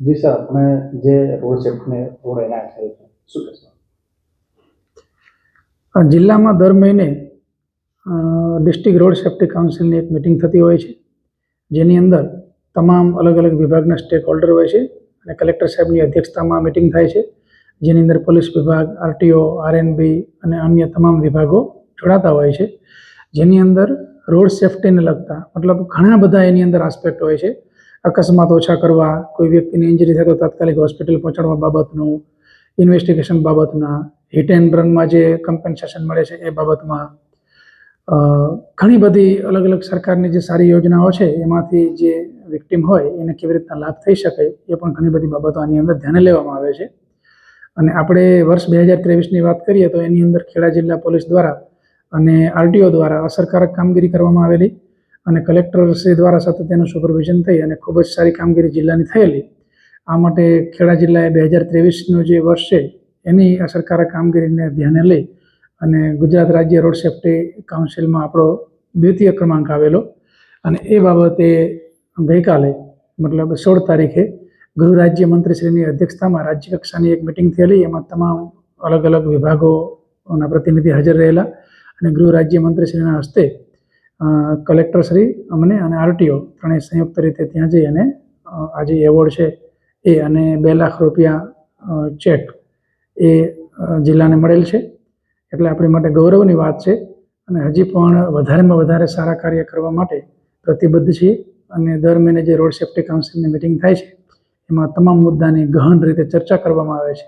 જી sir આપણે જે road સેફ્ટીને road એનાયત થયો છે શું કહેશો જિલ્લામાં દર મહિને ડિસ્ટ્રિક્ટ રોડ સેફ્ટી કાઉન્સિલની એક મિટિંગ થતી હોય છે જેની અંદર તમામ અલગ અલગ વિભાગના સ્ટેક હોલ્ડર હોય છે અને કલેક્ટર સાહેબની અધ્યક્ષતામાં મિટિંગ થાય છે જેની અંદર પોલીસ વિભાગ આરટીઓ આરએનબી અને અન્ય તમામ વિભાગો જોડાતા હોય છે. જેની અંદર રોડ સેફ્ટીને લગતા, મતલબ ઘણા બધા એની અંદર આસ્પેક્ટ હોય છે. અકસ્માત ઓછા કરવા, કોઈ વ્યક્તિને ઇન્જરી થાય તો તાત્કાલિક હોસ્પિટલ પહોંચાડવા બાબતનું ઇન્વેસ્ટિગેશન બાબતના હિટ એન્ડ રનમાં જે કમ્પન્સેશન મળે છે એ બાબતમાં ઘણી બધી અલગ અલગ સરકારની જે સારી યોજનાઓ છે એમાંથી જે વિક્ટીમ હોય એને કેવી રીતના લાભ થઈ શકે એ પણ ઘણી બધી બાબતો આની અંદર ધ્યાને લેવામાં આવે છે. અને આપણે વર્ષ બે હજાર ત્રેવીસની વાત કરીએ તો એની અંદર ખેડા જિલ્લા પોલીસ દ્વારા અને આરટીઓ દ્વારા અસરકારક કામગીરી કરવામાં આવેલી. અને કલેક્ટર શ્રી દ્વારા સતત તેનું સુપરવિઝન થઈ અને ખૂબ જ સારી કામગીરી જિલ્લાની થયેલી. આ માટે ખેડા જિલ્લાએ બે હજાર ત્રેવીસનું જે વર્ષ છે, એની અસરકારક કામગીરીને ધ્યાને લઈ અને ગુજરાત રાજ્ય રોડ સેફ્ટી કાઉન્સિલમાં આપણો દ્વિતીય ક્રમાંક આવેલો. અને એ બાબતે ગઈકાલે, મતલબ સોળ તારીખે, ગૃહ રાજ્ય મંત્રીશ્રીની અધ્યક્ષતામાં રાજ્ય કક્ષાની એક મિટિંગ થયેલી, એમાં તમામ અલગ અલગ વિભાગોના પ્રતિનિધિ હાજર રહેલા અને ગૃહ રાજ્ય મંત્રીશ્રીના હસ્તે કલેક્ટરશ્રી અમને અને આરટીઓ ત્રણેય સંયુક્ત રીતે ત્યાં જઈ અને આ જે એવોર્ડ છે એ અને બે લાખ રૂપિયા ચેક એ જિલ્લાને મળેલ છે. એટલે આપણી માટે ગૌરવની વાત છે અને હજી પણ વધારેમાં વધારે સારા કાર્ય કરવા માટે પ્રતિબદ્ધ છીએ અને દર મહિને જે રોડ સેફ્ટી કાઉન્સિલની મિટિંગ થાય છે, એમાં તમામ મુદ્દાની ગહન રીતે ચર્ચા કરવામાં આવે છે.